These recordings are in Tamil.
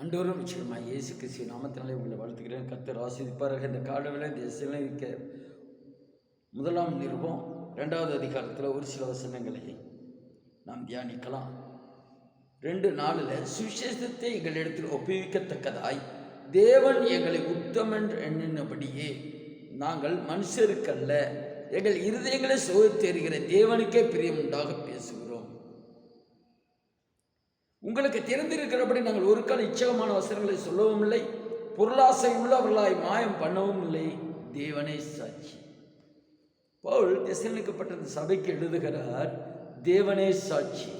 அன்றோரும் நிச்சயமாக இயேசு கிறிஸ்து நாமத்தினாலே உங்களை வாழ்த்துக்கிறேன் கர்த்தர் ஆசிரிப்பார்கள் இந்த காலவில் இந்த சிலைக்க முதலாம் நிருபம் ரெண்டாவது அதிகாரத்தில் ஒரு சில வசனங்களை நாம் தியானிக்கலாம். ரெண்டு நாளில் சுவிசேஷத்தை எங்களிடத்தில் ஒப்புவிக்கத்தக்கதாய் தேவன் எங்களை உத்தமன் எண்ணினபடியே நாங்கள் மனுஷருக்கல்ல எங்கள் இருதயங்களை சோதித்தெறுகிற தேவனுக்கே பிரியம் உண்டாக உங்களுக்கு தெரிந்திருக்கிறபடி நாங்கள் ஒரு கால இச்சகமான வசனங்களை சொல்லவும் இல்லை. பொருளாசை உள்ளவர்களாய் மாயம் பண்ணவும் இல்லை. தேவனே சாட்சி. பவுல் திசையளிக்கப்பட்ட சபைக்கு எழுதுகிறார் தேவனே சாட்சி.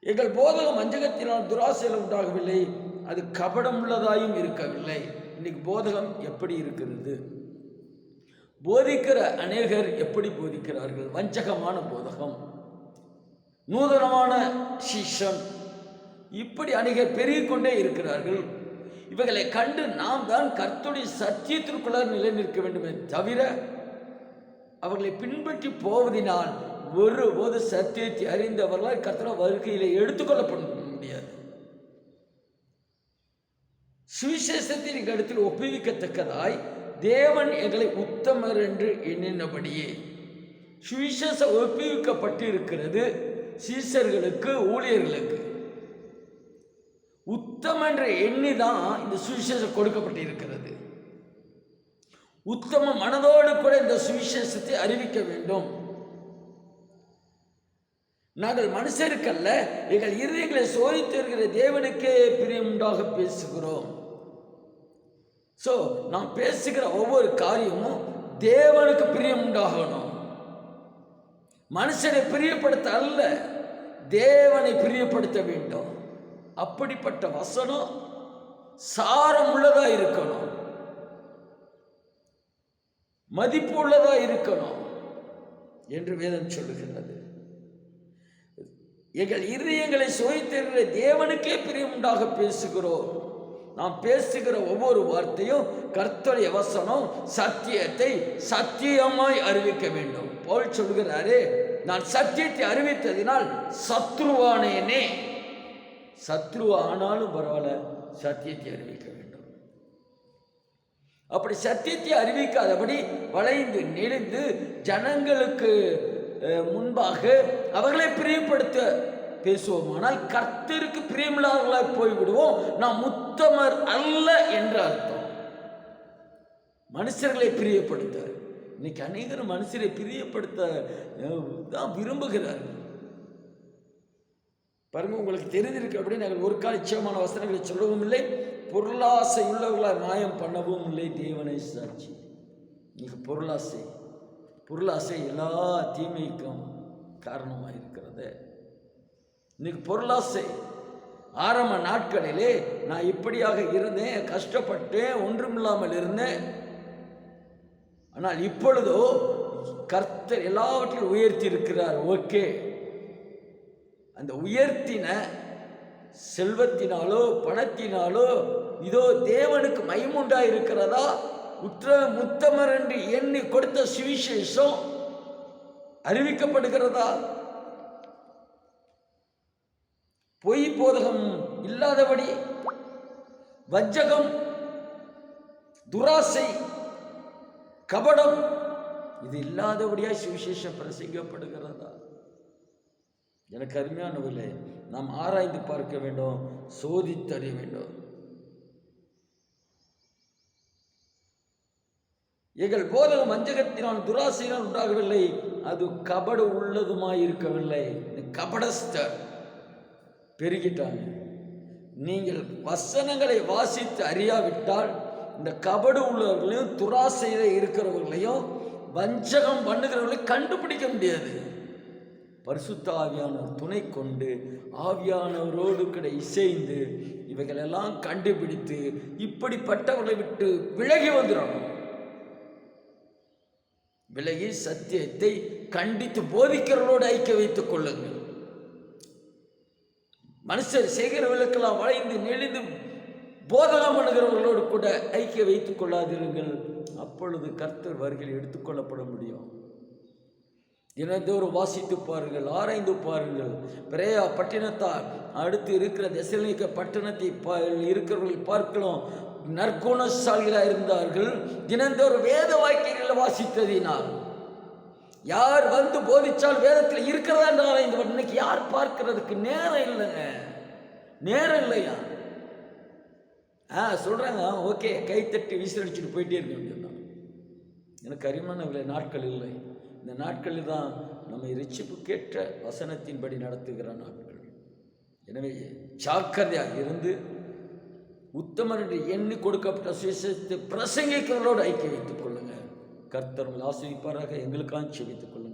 எங்கள் போதகம் வஞ்சகத்தினால் துராசையில் உண்டாகவில்லை. அது கபடம் உள்ளதாயும் இருக்கவில்லை. இன்னைக்கு போதகம் எப்படி இருக்கிறது? போதிக்கிற அநேகர் எப்படி போதிக்கிறார்கள்? வஞ்சகமான போதகம். நூதனமான சிஷன் இப்படி அநேகர் பெருகிக்கொண்டே இருக்கிறார்கள். இவைகளை கண்டு நாம் தான் கர்த்துடைய சத்தியத்திற்குள்ள நிலை நிற்க வேண்டுமே தவிர அவர்களை பின்பற்றி போவதினால் ஒருபோது சத்தியத்தை அறிந்தவர்களால் கர்த்தர வருகையில் எடுத்துக்கொள்ளப்பட முடியாது சுவிசேஷத்தின் இடத்தில் ஒப்புவிக்கத்தக்கதாய் தேவன் எங்களை உத்தமர் என்று எண்ணினபடியே சுவிசேஷம் ஒப்புவிக்கப்பட்டிருக்கிறது. சீசர்களுக்கு ஊழியர்களுக்கு. உத்தம் என்ற எண்ணி தான் இந்த சுவிசேஷம் கொடுக்கப்பட்டிருக்கிறது. உத்தம மனதோடு கூட இந்த சுவிசேஷத்தை அறிவிக்க வேண்டும். நாங்கள் மனுஷருக்கல்ல எங்கள் இருதயங்களை சோதித்திருக்கிற தேவனுக்கே பிரியம் உண்டாக பேசுகிறோம். ஸோ நாம் பேசுகிற ஒவ்வொரு காரியமும் தேவனுக்கு பிரியம் உண்டாகணும் மனுஷனை பிரியப்படுத்த அல்ல தேவனை பிரியப்படுத்த வேண்டும். அப்படிப்பட்ட வசனம் சாரம் உள்ளதா இருக்கணும். மதிப்பு உள்ளதா இருக்கணும் என்று வேதம் சொல்லுகின்றது. எங்கள் இருதயங்களை சோதித்திருக்கிற தேவனுக்கே பிரியம் உண்டாக பேசுகிறோம். நாம் பேசுகிற ஒவ்வொரு வார்த்தையும் கர்த்தருடைய வசனம் சத்தியத்தை சத்தியமாய் அறிவிக்க வேண்டும். பவுல் சொல்கிறாரு நான் சத்தியத்தை அறிவித்ததினால் சத்ருவானேனே. சத்ரு ஆனாலும் பரவாயில்ல சத்தியத்தை அறிவிக்க வேண்டும். அப்படி சத்தியத்தை அறிவிக்காதபடி வளைந்து நெளிந்து ஜனங்களுக்கு முன்பாக அவர்களை பிரியப்படுத்த பேசுவோமானால் கர்த்தருக்கு பிரியமில்லாதவர்களாக போய்விடுவோம். நாம் முத்தமர் அல்ல என்று அர்த்தம். மனுஷர்களை பிரியப்படுத்த. இன்னைக்கு அநேகர் மனுஷரை பிரியப்படுத்த தான் விரும்புகிறார்கள் பாருங்க உங்களுக்கு தெரிந்திருக்கு அப்படின்னு நாங்கள் ஒரு கால நிச்சயமான வசனங்களை சொல்லவும் இல்லை. பொருளாசை உள்ளவர்களால் மாயம் பண்ணவும் இல்லை. தேவனை சாட்சி. இன்னைக்கு பொருளாசை. பொருளாசை எல்லா தீமைக்கும் காரணமாக இருக்கிறது. இன்னைக்கு பொருளாசை. ஆரம்ப நாட்களிலே நான் இப்படியாக இருந்தேன் கஷ்டப்பட்டேன் ஒன்றுமில்லாமல் இருந்தேன். ஆனால் இப்பொழுதோ கர்த்தர் எல்லாவற்றையும் உயர்த்தி இருக்கிறார் ஓகே. அந்த உயர்த்தின செல்வத்தினாலோ பணத்தினாலோ இதோ தேவனுக்கு மைமுண்டா இருக்கிறதா உற்ற முத்தமர் என்று எண்ணி கொடுத்த சுவிசேஷம் அறிவிக்கப்படுகிறதா? பொய் போதகம் இல்லாதபடி வஞ்சகம் துராசை கபடம். இது இல்லாதபடியா சுவிசேஷம் பிரசங்கப்படுகிறதா எனக்கு அருமையானவில்லை நாம் ஆராய்ந்து பார்க்க வேண்டும் சோதித்தறிய வேண்டும். எங்கள் போதகம் வஞ்சகத்தினால் துராசையினால் உண்டாகவில்லை. அது கபடு உள்ளதுமாய் இருக்கவில்லை கபடஸ்தர் பெருகிட்டாங்க. நீங்கள் வசனங்களை வாசித்து அறியாவிட்டால் இந்த கபடு உள்ளவர்களையும் துராசையில் இருக்கிறவர்களையும் வஞ்சகம் பண்ணுகிறவர்களையும் கண்டுபிடிக்க முடியாது. பரிசுத்த ஆவியானவர் துணை கொண்டு ஆவியானவரோடு கூட இசைந்து இவைகளெல்லாம் கண்டுபிடித்து இப்படிப்பட்டவர்களை விட்டு விலகி வந்துடணும் விலகி சத்தியத்தை கண்டித்து போதிக்கிறவர்களோடு ஐக்கிய வைத்துக் கொள்ளுங்கள். மனுஷர் செய்கிறவர்களுக்கெல்லாம் வளைந்து நெளிந்து போதனம் பண்ணுகிறவர்களோடு கூட ஐக்கிய வைத்துக் கொள்ளாதிருங்கள் அப்பொழுது கர்த்தர் வருகையில் எடுத்துக்கொள்ளப்பட முடியும். தினந்தோறும் வாசித்து பாருங்கள் ஆராய்ந்து பாருங்கள். பிரேயா பட்டினத்தார் அடுத்து இருக்கிற தசலிக்க பட்டணத்தை பா இருக்கிறவர்கள் பார்க்கலாம். நற்குணசாலிகளாக இருந்தார்கள். தினந்தோறும் வேத வாக்கியங்களை வாசித்ததினால். யார் வந்து போதிச்சால் வேதத்தில் இருக்கிறதா என்று ஆராய்ந்து இன்னைக்கு யார் பார்க்கிறதுக்கு நேரம் இல்லைங்க. நேரம் இல்லையா? ஆ சொல்கிறாங்க ஓகே கைத்தட்டி விசில் அடிச்சுட்டு போயிட்டே இருக்க வேண்டியதுதான் எனக்கு அரிமான நாட்கள் இல்லை. இந்த நாட்களில் தான் நம்மை ரிச்சிப்புக்கேற்ற வசனத்தின்படி நடத்துகிற நாட்கள். எனவே ஜாக்கிரதையாக இருந்து உத்தமன் என்று எண்ணி கொடுக்கப்பட்ட சுவிசேஷத்தை பிரசங்கிக்கிறவர்களோடு ஐக்கிய வைத்துக் கொள்ளுங்கள் கர்த்தர்கள் ஆசிரிப்பாராக எங்களுக்காக செவித்துக் கொள்ளுங்கள்